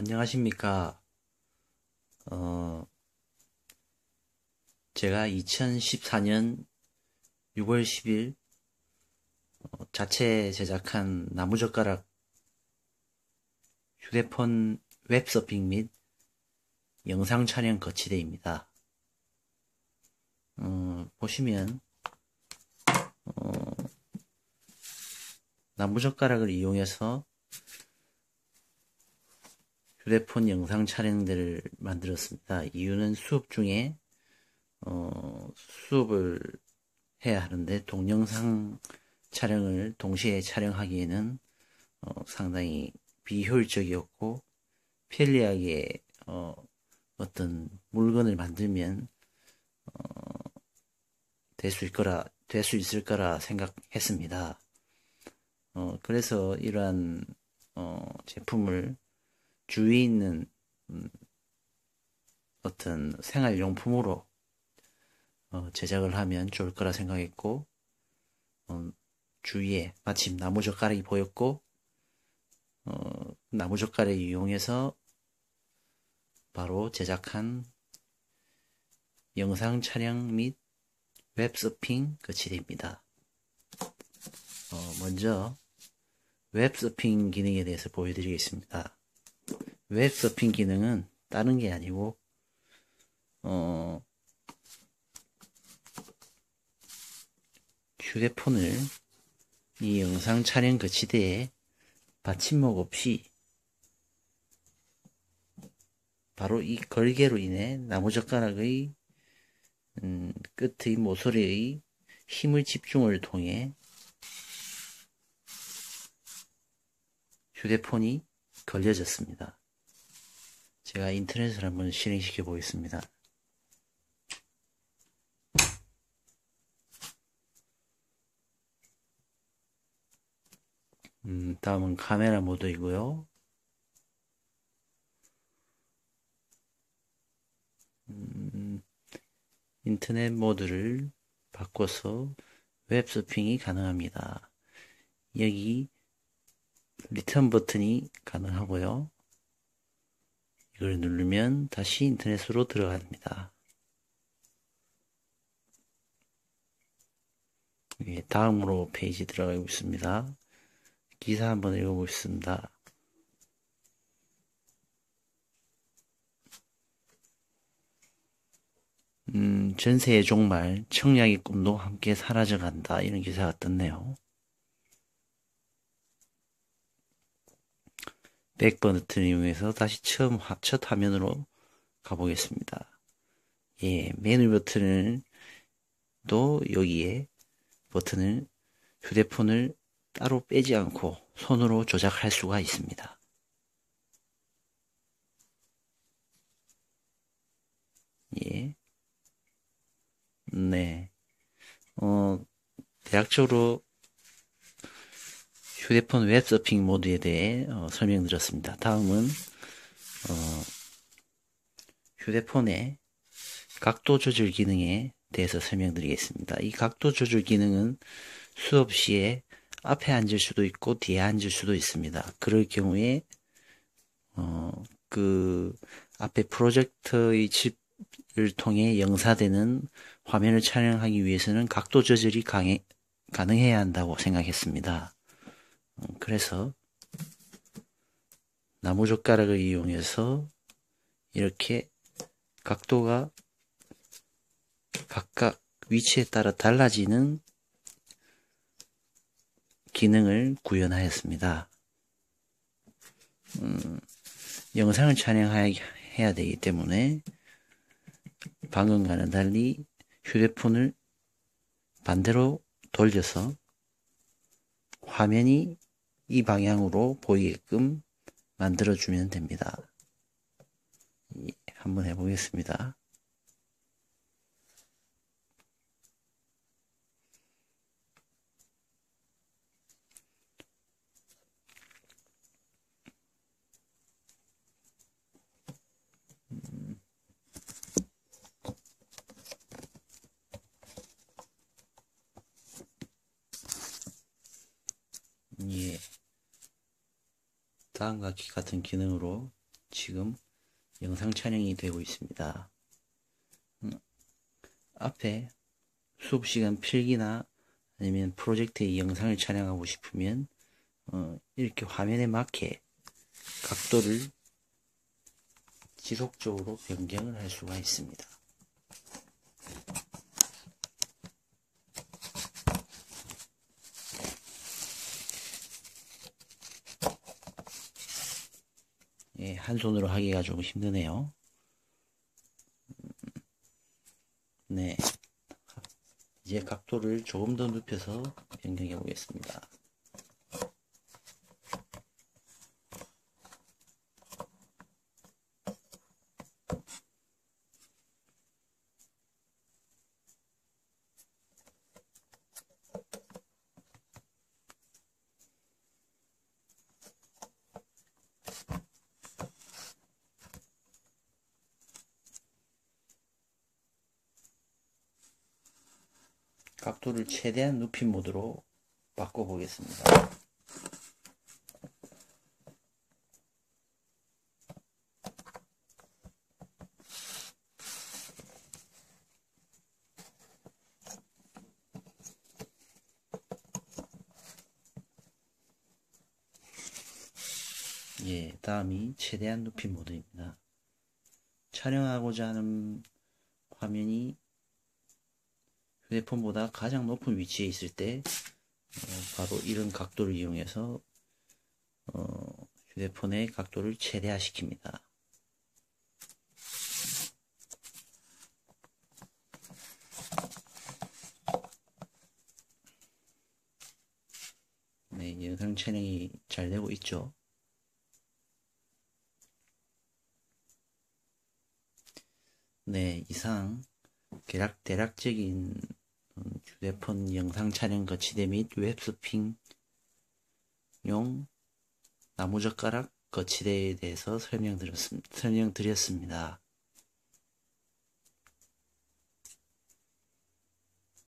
안녕하십니까. 어, 제가 2014년 6월 10일 어, 자체 제작한 나무젓가락 휴대폰 웹서핑 및 영상 촬영 거치대입니다. 어, 보시면 어, 나무젓가락을 이용해서 휴대폰 영상 촬영들을 만들었습니다. 이유는 수업 중에 어, 수업을 해야 하는데 동영상 촬영을 동시에 촬영하기에는 어, 상당히 비효율적이었고 편리하게 어, 어떤 물건을 만들면 어, 될수 있 거라 될 수 있을 거라 생각했습니다. 어, 그래서 이러한 어, 제품을 주위에 있는 음, 어떤 생활용품으로 어, 제작을 하면 좋을 거라 생각했고 어, 주위에 마침 나무 젓가락이 보였고 어, 나무 젓가락을 이용해서 바로 제작한 영상 촬영 및 웹서핑 거치대입니다. 어, 먼저 웹서핑 기능에 대해서 보여드리겠습니다. 웹 서핑 기능은 다른 게 아니고 어, 휴대폰을 이 영상 촬영 거치대에 받침목 없이 바로 이 걸개로 인해 나무젓가락의 음, 끝의 모서리의 힘의 집중을 통해 휴대폰이 걸려졌습니다. 제가 인터넷을 한번 실행시켜 보겠습니다. 음, 다음은 카메라 모드이고요. 음, 인터넷 모드를 바꿔서 웹서핑이 가능합니다. 여기 리턴 버튼이 가능하고요. 이걸 누르면 다시 인터넷으로 들어갑니다. 예, 다음으로 페이지 들어가고 있습니다. 기사 한번 읽어보겠습니다. 음, 전세의 종말, 청량의 꿈도 함께 사라져간다. 이런 기사가 떴네요. 백번 버튼을 이용해서 다시 처음 첫 화면으로 가보겠습니다. 예, 메뉴 버튼을 또 여기에 버튼을 휴대폰을 따로 빼지 않고 손으로 조작할 수가 있습니다. 예. 네. 어, 대략적으로 휴대폰 웹서핑 모드에 대해 어, 설명드렸습니다. 다음은 어, 휴대폰의 각도 조절 기능에 대해서 설명드리겠습니다. 이 각도 조절 기능은 수업 시에 앞에 앉을 수도 있고 뒤에 앉을 수도 있습니다. 그럴 경우에 어, 그 앞에 프로젝터의 칩을 통해 영사되는 화면을 촬영하기 위해서는 각도 조절이 강해, 가능해야 한다고 생각했습니다. 어, 그래서 나무젓가락을 이용해서 이렇게 각도가 각각 위치에 따라 달라지는 기능을 구현하였습니다. 음, 영상을 촬영해야 되기 때문에 방금과는 달리 휴대폰을 반대로 돌려서 화면이 이 방향으로 보이게끔 만들어주면 됩니다. 한번 해보겠습니다. 예. 다음과 같은 기능으로 지금 영상 촬영이 되고 있습니다. 음, 앞에 수업 시간 필기나 아니면 프로젝트의 영상을 촬영하고 싶으면 어, 이렇게 화면에 맞게 각도를 지속적으로 변경을 할 수가 있습니다. 예, 한 손으로 하기가 좀 힘드네요. 네. 이제 각도를 조금 더 눕혀서 변경해 보겠습니다. 각도를 최대한 눕힌 모드로 바꿔보겠습니다. 예, 다음이 최대한 눕힌 모드입니다. 촬영하고자 하는 화면이 휴대폰보다 가장 높은 위치에 있을 때 어, 바로 이런 각도를 이용해서 어, 휴대폰의 각도를 최대화시킵니다. 네, 영상 촬영이 잘 되고 있죠. 네, 이상 대략, 대략적인 휴대폰 영상 촬영 거치대 및 웹서핑용 나무젓가락 거치대에 대해서 설명드렸습니다. 설명드렸습니다.